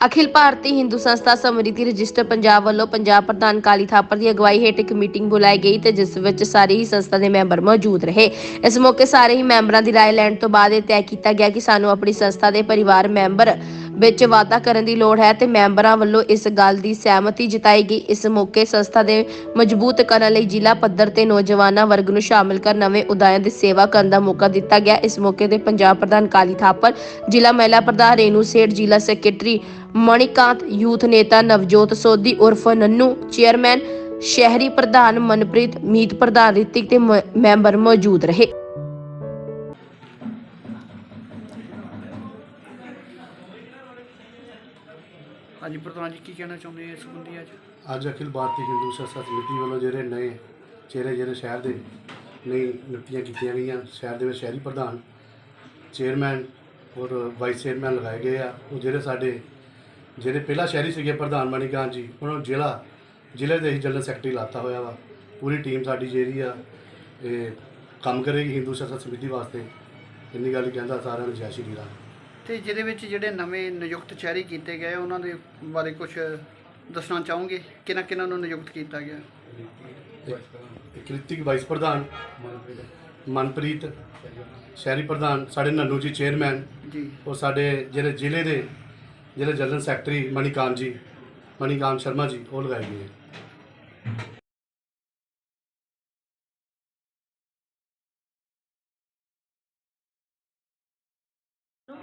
ਅਖਿਲ ਭਾਰਤੀ ਹਿੰਦੂ ਸੰਸਥਾ ਸਮਰਿਤੀ ਰਜਿਸਟਰ ਪੰਜਾਬ ਵੱਲੋਂ ਪੰਜਾਬ ਪ੍ਰਧਾਨ ਕਾਲੀ ਥਾਪਰ ਦੀ ਅਗਵਾਈ ਹੇਠ ਇੱਕ ਮੀਟਿੰਗ ਬੁਲਾਈ ਗਈ ਤੇ ਜਿਸ ਵਿੱਚ ਸਾਰੇ ਹੀ ਸੰਸਥਾ ਦੇ ਮੈਂਬਰ ਮੌਜੂਦ ਰਹੇ ਇਸ ਮੌਕੇ ਸਾਰੇ ਹੀ ਮੈਂਬਰਾਂ ਦੀ رائے ਲੈਣ ਤੋਂ ਬਾਅਦ ਇਹ ਤੈਅ ਕੀਤਾ ਗਿਆ ਕਿ ਸਾਨੂੰ ਆਪਣੀ ਸੰਸਥਾ ਦੇ ਪਰਿਵਾਰ ਮੈਂਬਰ ਵਿੱਚ ਵਾਅਦਾ ਕਰਨ ਦੀ ਲੋੜ ਹੈ ਤੇ ਮੈਂਬਰਾਂ ਵੱਲੋਂ ਇਸ ਗੱਲ ਦੀ ਸਹਿਮਤੀ ਜਤਾਈ ਗਈ। ਇਸ ਮੌਕੇ ਸੰਸਥਾ ਦੇ ਮਜ਼ਬੂਤ ਕਰਨ ਲਈ ਜ਼ਿਲ੍ਹਾ ਪੱਧਰ ਤੇ ਨੌਜਵਾਨਾਂ ਵਰਗ ਨੂੰ ਸ਼ਾਮਲ ਕਰ ਨਵੇਂ ਉਦਾਇਆਂ ਦੀ ਸੇਵਾ ਕਰਨ ਦਾ ਮੌਕਾ ਦਿੱਤਾ ਗਿਆ। ਇਸ ਮੌਕੇ ਤੇ ਪੰਜਾਬ ਪ੍ਰਧਾਨ ਕਾਲੀ ਥਾਪਰ, ਜ਼ਿਲ੍ਹਾ ਮਹਿਲਾ ਪ੍ਰਧਾਨ ਰੇਨੂ ਸੇਠ, ਜ਼ਿਲ੍ਹਾ ਸੈਕਟਰੀ ਮਣੀਕਾਂਤ, ਯੂਥ ਨੇਤਾ ਨਵਜੋਤ ਸੋਧੀ ਉਰਫ ਨੰਨੂ, ਚੇਅਰਮੈਨ ਸ਼ਹਿਰੀ ਪ੍ਰਧਾਨ ਮਨਪ੍ਰੀਤ ਮੀਤ ਪ੍ਰਧਾਨ ਰਿਤਿਕ ਤੇ ਮੈਂਬਰ ਮੌਜੂਦ ਰਹੇ। ਹਾਂਜੀ, ਪ੍ਰਧਾਨ ਜੀ, ਕੀ ਕਹਿਣਾ ਚਾਹੁੰਦੇ ਹੋ ਇਸ ਸੰਬੰਧੀ ਅੱਜ? ਅੱਜ ਅਖਿਲ ਭਾਰਤੀ ਹਿੰਦੂ ਸੰਸਥਾ ਸਮਿਤੀ ਵੱਲੋਂ ਜਿਹੜੇ ਨਵੇਂ ਚਿਹਰੇ ਜਿਹੜੇ ਸ਼ਹਿਰ ਦੇ ਨਈ ਨਿਯੁਕਤੀਆਂ ਕੀਤੀਆਂ ਗਈਆਂ, ਸ਼ਹਿਰ ਦੇ ਵਿੱਚ ਸ਼ਹਿਰੀ ਪ੍ਰਧਾਨ, ਚੇਅਰਮੈਨ ਔਰ ਵਾਈਸ ਚੇਅਰਮੈਨ ਲਗਾਏ ਗਏ ਆ। ਉਹ ਜਿਹੜੇ ਸਾਡੇ, ਜਿਹੜੇ ਪਹਿਲਾ ਸ਼ਹਿਰੀ ਸੀਗੇ ਪ੍ਰਧਾਨ ਮਣੀਕਾਂਤ ਜੀ, ਉਹਨਾਂ ਨੂੰ ਜ਼ਿਲ੍ਹਾ, ਜ਼ਿਲ੍ਹੇ ਦੇ ਹੀ ਜਨਰਲ ਸੈਕਟਰੀ ਲਾਤਾ ਹੋਇਆ ਵਾ। ਪੂਰੀ ਟੀਮ ਸਾਡੀ ਜਿਹੜੀ ਆ, ਇਹ ਕੰਮ ਕਰੇਗੀ ਹਿੰਦੂ ਸੰਸਥਾ ਸਮਿਤੀ ਵਾਸਤੇ। ਇੰਨੀ ਗੱਲ ਕਹਿੰਦਾ ਸਾਰਿਆਂ ਨੂੰ ਜੈ ਸ਼੍ਰੀ ਰਾਮ। ਤੇ ਜਿਹਦੇ ਵਿੱਚ ਜਿਹੜੇ ਨਵੇਂ ਨਿਯੁਕਤ ਚਿਹਰੇ ਕੀਤੇ ਗਏ ਉਹਨਾਂ ਦੇ ਬਾਰੇ ਕੁਝ ਦੱਸਣਾ ਚਾਹੋਗੇ? ਕਿਹਨਾਂ ਕਿਹਨਾਂ ਨੂੰ ਨਿਯੁਕਤ ਕੀਤਾ ਗਿਆ? ਕ੍ਰਿਤਿਕ ਵਾਈਸ ਪ੍ਰਧਾਨ ਮਨਪ੍ਰੀਤ ਸ਼ਹਿਰੀ ਪ੍ਰਧਾਨ ਸਾਡੇ ਨੰਨੂ ਜੀ ਚੇਅਰਮੈਨ ਜੀ। ਔਰ ਸਾਡੇ ਜਿਹੜੇ ਜ਼ਿਲ੍ਹੇ ਦੇ ਜਿਹੜੇ ਜਨਰਲ ਸੈਕਟਰੀ ਮਣੀਕਾਂਤ ਜੀ ਮਣੀਕਾਂਤ ਸ਼ਰਮਾ ਜੀ ਉਹ ਲਗਾਏ ਗਏ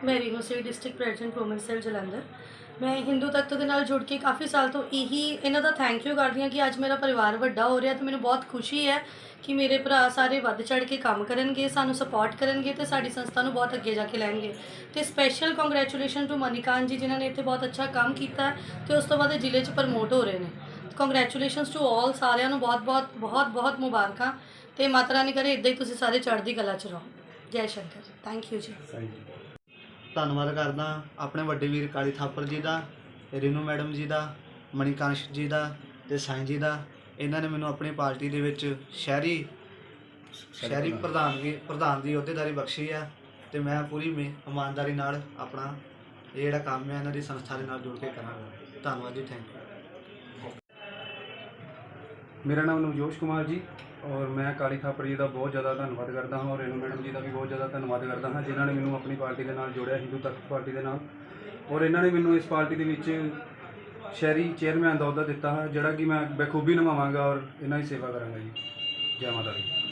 ਮੈਂ ਰੀਨੋ ਸੇ district president woman cell Jalandhar. ਮੈਂ ਹਿੰਦੂ ਤੱਤ ਦੇ ਨਾਲ ਜੁੜ ਕੇ ਕਾਫੀ ਸਾਲ ਤੋਂ ਇਹੀ ਇਹਨਾਂ ਦਾ ਥੈਂਕ ਯੂ ਕਰਦੀ ਹਾਂ ਕਿ ਅੱਜ ਮੇਰਾ ਪਰਿਵਾਰ ਵੱਡਾ ਹੋ ਰਿਹਾ ਤੇ ਮੈਨੂੰ ਬਹੁਤ ਖੁਸ਼ੀ ਹੈ ਕਿ ਮੇਰੇ ਭਰਾ ਸਾਰੇ ਵੱਧ ਚੜ ਕੇ ਕੰਮ ਕਰਨਗੇ, ਸਾਨੂੰ ਸਪੋਰਟ ਕਰਨਗੇ ਤੇ ਸਾਡੀ ਸੰਸਥਾ ਨੂੰ ਬਹੁਤ ਅੱਗੇ ਜਾ ਕੇ ਲੈਣਗੇ। ਤੇ ਸਪੈਸ਼ਲ ਕੰਗ੍ਰੈਚੁਲੇਸ਼ਨ ਟੂ ਮਨੀਕਾਂਤ ਜੀ ਜਿਨ੍ਹਾਂ ਨੇ ਇੱਥੇ ਬਹੁਤ ਅੱਛਾ ਕੰਮ ਕੀਤਾ ਹੈ ਤੇ ਉਸ ਤੋਂ ਬਾਅਦ ਇਹ ਜ਼ਿਲ੍ਹੇ 'ਚ ਪ੍ਰਮੋਟ ਹੋ ਰਹੇ ਨੇ। ਕੰਗ੍ਰੈਚੁਲੇਸ਼ਨਸ ਟੂ ਆਲ ਸਾਰਿਆਂ ਨੂੰ ਬਹੁਤ ਬਹੁਤ ਬਹੁਤ ਬਹੁਤ ਮੁਬਾਰਕਾਂ ਤੇ ਮਾਤਾ ਰਾਣੀ ਕਰੇ ਇਦਾਂ ਹੀ ਤੁਸੀਂ ਸਾਰੇ ਚੜ੍ਹਦੀ ਕਲਾ 'ਚ ਰਹੋ। ਜੈ ਸ਼ੰਕਰ ਥੈਂਕ ਯੂ ਜੀ। ਧੰਨਵਾਦ ਕਰਦਾ ਆਪਣੇ ਵੱਡੇ ਵੀਰ ਕਾਲੀ ਥਾਪਰ ਜੀ ਦਾ ਰੀਨੂ ਮੈਡਮ ਜੀ ਦਾ ਮਣੀਕਾਂਸ਼ ਜੀ ਦਾ ਤੇ ਸਾਈਂ ਜੀ ਦਾ। ਇਹਨਾਂ ਨੇ ਮੈਨੂੰ ਆਪਣੀ ਪਾਰਟੀ ਦੇ ਵਿੱਚ ਸ਼ਹਿਰੀ ਸ਼ਹਿਰੀ ਪ੍ਰਧਾਨ ਦੀ ਪ੍ਰਧਾਨ ਦੀ ਅਹੁਦੇਦਾਰੀ ਬਖਸ਼ੀ ਆ ਤੇ ਮੈਂ ਪੂਰੀ ਮੇ- ਇਮਾਨਦਾਰੀ ਨਾਲ ਆਪਣਾ ਇਹ ਜਿਹੜਾ ਕੰਮ ਹੈ ਇਹਨਾਂ ਦੀ ਸੰਸਥਾ ਦੇ ਨਾਲ ਜੁੜ ਕੇ ਕਰਾਂਗਾ। ਧੰਨਵਾਦ ਜੀ ਥੈਂਕ ਯੂ ਮੇਰਾ ਨਾਮ ਨਵਜੋਸ਼ ਕੁਮਾਰ ਜੀ ਔਰ ਮੈਂ ਕਾਲੀ ਥਾਪੜ ਜੀ ਦਾ ਬਹੁਤ ਜ਼ਿਆਦਾ ਧੰਨਵਾਦ ਕਰਦਾ ਹਾਂ ਔਰ ਰੇਨੂ ਮੈਡਮ ਜੀ ਦਾ ਵੀ ਬਹੁਤ ਜ਼ਿਆਦਾ ਧੰਨਵਾਦ ਕਰਦਾ ਹਾਂ, ਜਿਨ੍ਹਾਂ ਨੇ ਮੈਨੂੰ ਆਪਣੀ ਪਾਰਟੀ ਦੇ ਨਾਲ ਜੋੜਿਆ, ਹਿੰਦੂ ਤੱਕ ਪਾਰਟੀ ਦੇ ਨਾਲ। ਔਰ ਇਹਨਾਂ ਨੇ ਮੈਨੂੰ ਇਸ ਪਾਰਟੀ ਦੇ ਵਿੱਚ ਸ਼ਹਿਰੀ ਚੇਅਰਮੈਨ ਦਾ ਅਹੁਦਾ ਦਿੱਤਾ ਹੈ, ਜਿਹੜਾ ਕਿ ਮੈਂ ਬਖੂਬੀ ਨਿਭਾਵਾਂਗਾ ਔਰ ਇਹਨਾਂ ਦੀ ਸੇਵਾ ਕਰਾਂਗਾ ਜੀ। ਜੈ ਮਾਤਾ ਦੀ।